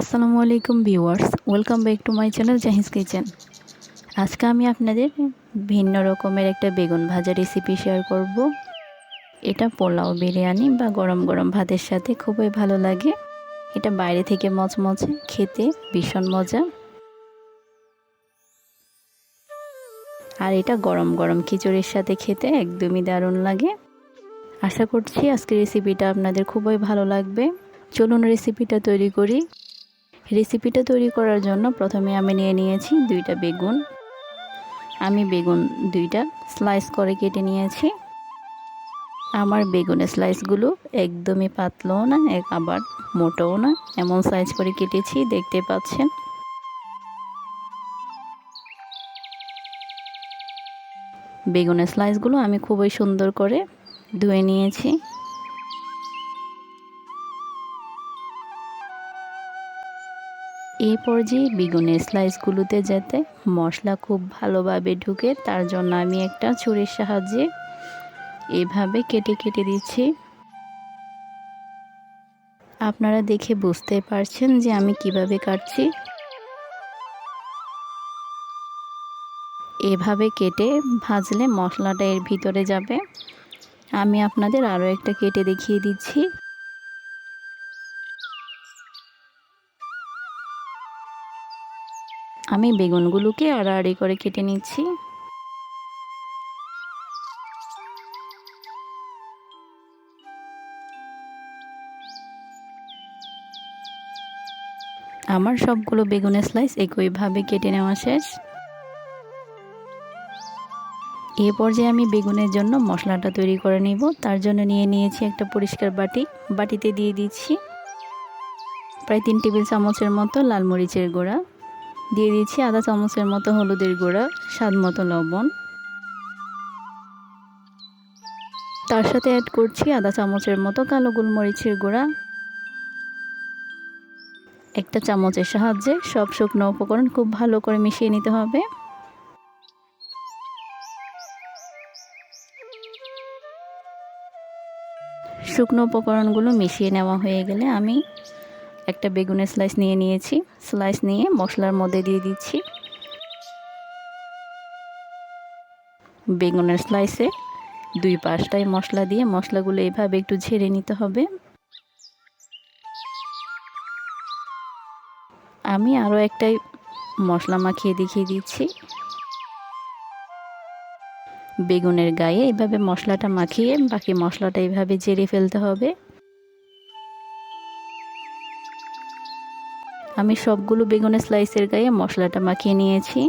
আসসালামু আলাইকুম viewers, welcome back to my channel Jahiz kitchen. আজকে আমি আপনাদের ভিন্ন রকমের একটা বেগুন ভাজা রেসিপি শেয়ার করব। এটা পোলাও বিরিয়ানি বা গরম গরম ভাতের সাথে খুবই ভালো লাগে। এটা বাইরে থেকে মচমচে খেতে ভীষণ মজা। আর এটা গরম গরম খিচুড়ির সাথে খেতে একদমই দারুণ লাগে। আশা করছি আজকের রেসিপিটা আপনাদের খুবই ভালো লাগবে। চলুন রেসিপিটা তৈরি করি। রেসিপিটা তৈরি করার জন্য প্রথমে আমি নিয়ে নিয়েছি দুইটা বেগুন। আমি বেগুন দুইটা স্লাইস করে কেটে নিয়েছি। আমার বেগুনের স্লাইসগুলো একদমই পাতলাও না, এক আবার মোটাও না, এমন সাইজ করে কেটেছি, দেখতে পাচ্ছেন। বেগুনের স্লাইসগুলো আমি খুবই সুন্দর করে ধুয়ে নিয়েছি। এই পর্যায়ে বেগুনের স্লাইসগুলোতে যাতে মশলা খুব ভালোভাবে ঢুকে, তার জন্য আমি একটা ছুরির সাহায্যে এভাবে কেটে কেটে দিচ্ছি। আপনারা দেখে বুঝতে পারছেন যে আমি কীভাবে কাটছি। এভাবে কেটে ভাজলে মশলাটা এর ভিতরে যাবে। আমি আপনাদের আরও একটা কেটে দেখিয়ে দিচ্ছি। আমি বেগুনগুলোকে আড়াআড়ি করে কেটে নিচ্ছি। আমার সবগুলো বেগুনের স্লাইস একইভাবে কেটে নেওয়া শেষ। এ পর্যায়ে আমি বেগুনের জন্য মশলাটা তৈরি করে নিব। তার জন্য নিয়ে নিয়েছি একটা পরিষ্কার বাটি। বাটিতে দিয়ে দিচ্ছি প্রায় তিন টেবিল চামচের মতো লাল মরিচের গুঁড়া। দিয়ে দিচ্ছি আধা চামচের মতো হলুদের গুঁড়া, স্বাদ মতো লবণ। তার সাথে অ্যাড করছি আধা চামচের মতো কালো গোলমরিচের গুঁড়া। একটা চামচের সাহায্যে সব শুকনো উপকরণ খুব ভালো করে মিশিয়ে নিতে হবে। শুকনো উপকরণগুলো মিশিয়ে নেওয়া হয়ে গেলে আমি একটা বেগুনের স্লাইস নিয়ে নিয়েছি। স্লাইস নিয়ে মশলার মধ্যে দিয়ে দিচ্ছি। বেগুনের স্লাইসে দুই পাশটায় মশলা দিয়ে মশলাগুলো এভাবে একটু ঝেড়ে নিতে হবে। আমি আরও একটাই মশলা মাখিয়ে দেখিয়ে দিচ্ছি। বেগুনের গায়ে এভাবে মশলাটা মাখিয়ে বাকি মশলাটা এভাবে জেরে ফেলতে হবে। আমি সবগুলো বেগুনের স্লাইসের গায়ে মশলাটা মাখিয়ে নিয়েছি।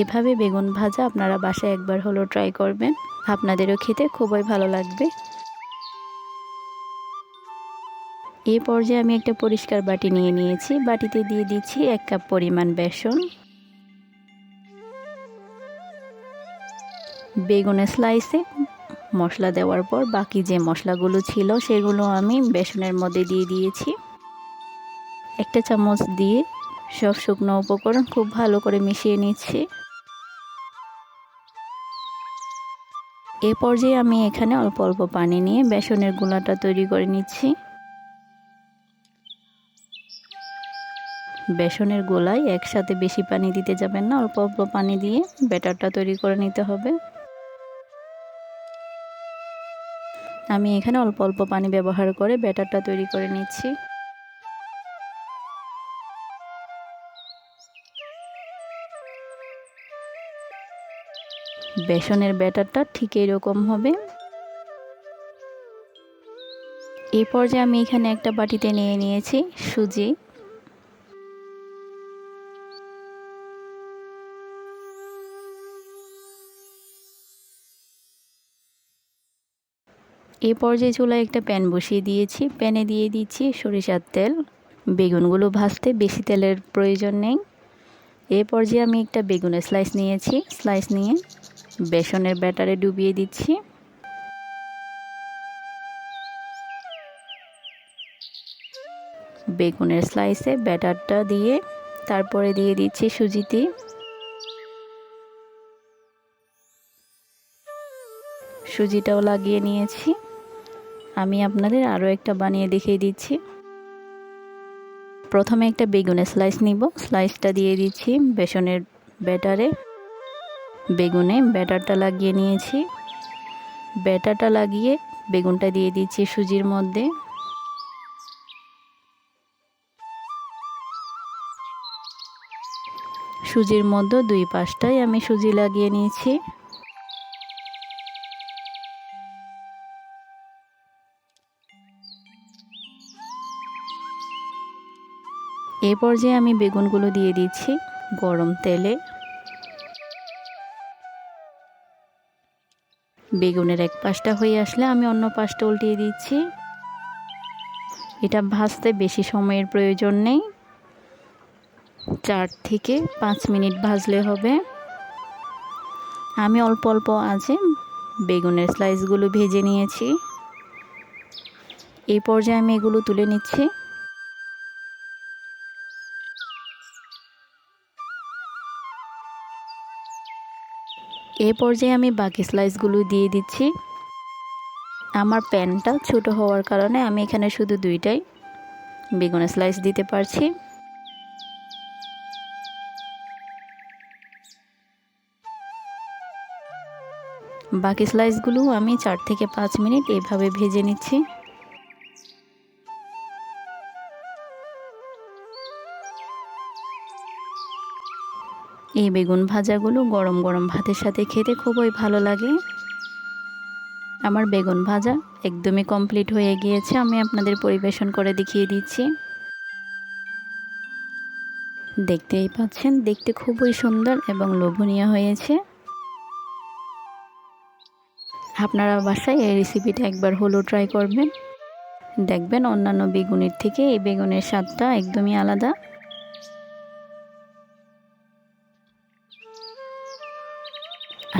এভাবে বেগুন ভাজা আপনারা বাসায় একবার হলো ট্রাই করবেন। আপনাদেরও খেতে খুবই ভালো লাগবে। এই পর্যায়ে আমি একটা পরিষ্কার বাটি নিয়ে নিয়েছি। বাটিতে দিয়ে দিচ্ছি এক কাপ পরিমাণ বেসন। বেগুনের স্লাইসে মশলা দেওয়ার পর বাকি যে মশলাগুলো ছিল সেগুলো আমি বেসনের মধ্যে দিয়ে দিয়েছি। একটা চামচ দিয়ে সব শুকনো উপকরণ খুব ভালো করে মিশিয়ে নিচ্ছি। এ পর্যায়ে আমি এখানে অল্প অল্প পানি নিয়ে বেসনের গুলাটা তৈরি করে নিচ্ছি। বেসনের গোলায় একসাথে বেশি পানি দিতে যাবেন না, অল্প অল্প পানি দিয়ে ব্যাটারটা তৈরি করে নিতে হবে। আমি এখানে অল্প অল্প পানি ব্যবহার করে ব্যাটারটা তৈরি করে নিচ্ছি। বেসনের ব্যাটারটা ঠিক এরকম হবে। এই পর্যায়ে আমি এখানে একটা বাটিতে নিয়ে নিয়েছি সুজি। এই পর্যায়ে চুলায় একটা প্যান বসিয়ে দিয়েছি। প্যানে দিয়ে দিচ্ছি সরিষার তেল। বেগুনগুলো ভাজতে বেশি তেলের প্রয়োজন নেই। এ পর্যায়ে আমি একটা বেগুনের স্লাইস নিয়েছি। স্লাইস নিয়ে বেসনের ব্যাটারে ডুবিয়ে দিচ্ছি। বেগুনের স্লাইসে ব্যাটারটা দিয়ে তারপরে দিয়ে দিচ্ছি সুজিতে। সুজিটাও লাগিয়ে নিয়েছি। আমি আপনাদের আরও একটা বানিয়ে দেখিয়ে দিচ্ছি। প্রথমে একটা বেগুনের স্লাইস নিব। স্লাইসটা দিয়ে দিচ্ছি বেসনের ব্যাটারে। বেগুনে ব্যাটারটা লাগিয়ে নিয়েছি। ব্যাটারটা লাগিয়ে বেগুনটা দিয়ে দিচ্ছি সুজির মধ্যে। সুজির মধ্যে দুই পাশটাই আমি সুজি লাগিয়ে নিয়েছি। এ পর্যায়ে আমি বেগুনগুলো দিয়ে দিচ্ছি গরম তেলে। বেগুনের এক পাশটা হয়ে আসলে আমি অন্য পাশটা উল্টিয়ে দিচ্ছি। এটা ভাজতে বেশি সময়ের প্রয়োজন নেই। চার থেকে পাঁচ মিনিট ভাজলে হবে। আমি অল্প অল্প আছে বেগুনের স্লাইসগুলো ভেজে নিয়েছি। এই পর্যায়ে আমি এগুলো তুলে নিচ্ছি। এ পর্যায়ে আমি বাকি স্লাইসগুলো দিয়ে দিচ্ছি। আমার প্যানটা ছোট হওয়ার কারণে আমি এখানে শুধু দুইটাই বেগুনের স্লাইস দিতে পারছি। বাকি স্লাইসগুলো আমি চার থেকে পাঁচ মিনিট এইভাবে ভেজে নিচ্ছি। এই বেগুন ভাজাগুলো গরম গরম ভাতের সাথে খেতে খুবই ভালো লাগে। আমার বেগুন ভাজা একদমই কমপ্লিট হয়ে গিয়েছে, আমি আপনাদের পরিবেশন করে দেখিয়ে দিচ্ছি। দেখতেই পাচ্ছেন, দেখতে খুবই সুন্দর এবং লোভনীয় হয়েছে। আপনারা বাসায় এই রেসিপিটা একবার হলো ট্রাই করবেন। দেখবেন অন্যান্য বেগুনের থেকে এই বেগুনের স্বাদটা একদমই আলাদা।